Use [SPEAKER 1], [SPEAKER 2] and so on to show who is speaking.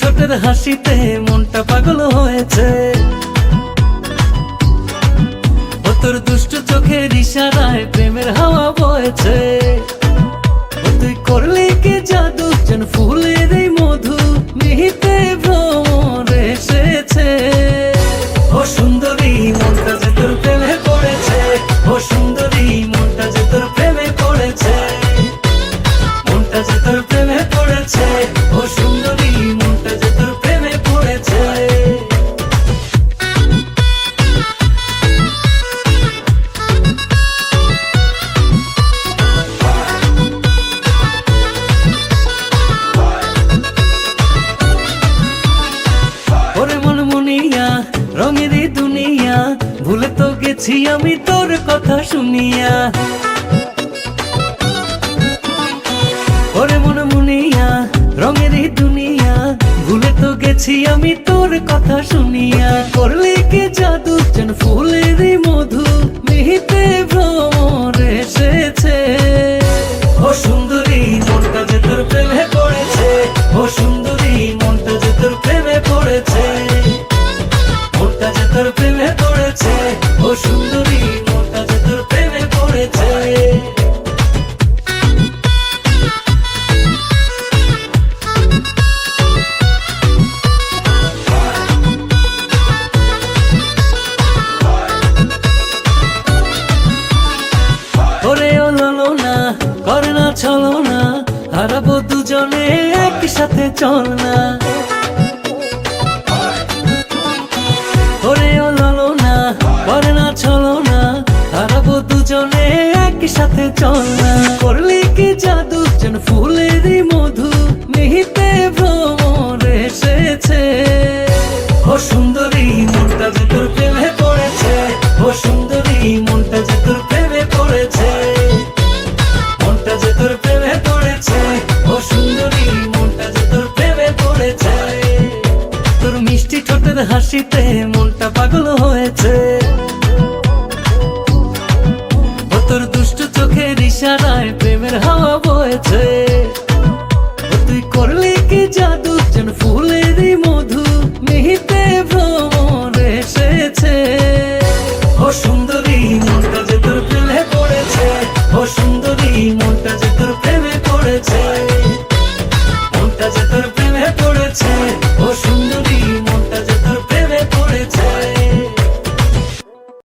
[SPEAKER 1] ঠোঁটের হাসিতে মনটা পাগল হয়েছে। ও তোর দুষ্ট চোখের ইশারায় প্রেমের হাওয়া বয়েছে ও তুই কি জাদু? যেন ফুলের এই মধু মিহিতে এসেছে। ও সুন্দরী, মনটা যে তোর প্রেমে পড়েছে। ও সুন্দরী, মনটা যে তোর প্রেমে পড়েছে। মনটা যে তোর প্রেমে পড়েছে। ও রঙের দুনিয়া, ভুলে তো গেছি আমি তোর কথা শুনিয়া। ওরে মন মুনিয়া, রঙের দুনিয়া, ভুলে তো গেছি আমি তোর কথা শুনিয়া। করলে কি জাদু, যেন ফুলের মধু, মিহিতে ভ্রমর এসেছে। ও সুন্দরী, মনটা যে তোর প্রেমে পড়েছে, ও সুন্দরী, মনটা যে তোর প্রেমে পড়েছে। মনটা যে তোর প্রেমে পড়েছে। ও সুন্দরী মনটা যে তোর প্রেমে পড়েছে। ওরে না করে চলো না হারাবো দুজনে একসাথে চল না একসাথে চল। না কি জাদু? যেন ফুলেরই মধু। মিহিতে ভ্রমর এসেছে। ও সুন্দরী, মনটা যে তোর প্রেমে পড়েছে। ও সুন্দরী, মনটা যে তোর প্রেমে পড়েছে। মনটা যে পড়েছে। ও সুন্দরী যে পড়েছে। তোর মিষ্টি হাসিতে মনটা পাগল হয়েছে। তোর দুষ্ট চোখের ইশারায় প্রেমের হাওয়া বয়েছে। তুই করলি কি জাদু? যেন ফুলেরই মধু মিহিতে ভ্রমণ এসেছে। ও সুন্দরী, মনটা যে তোর প্রেমে পড়েছে। ও সুন্দরী, মনটা যে তোর প্রেমে পড়েছে। মনটা যে তোর প্রেমে পড়েছে। ও সুন্দর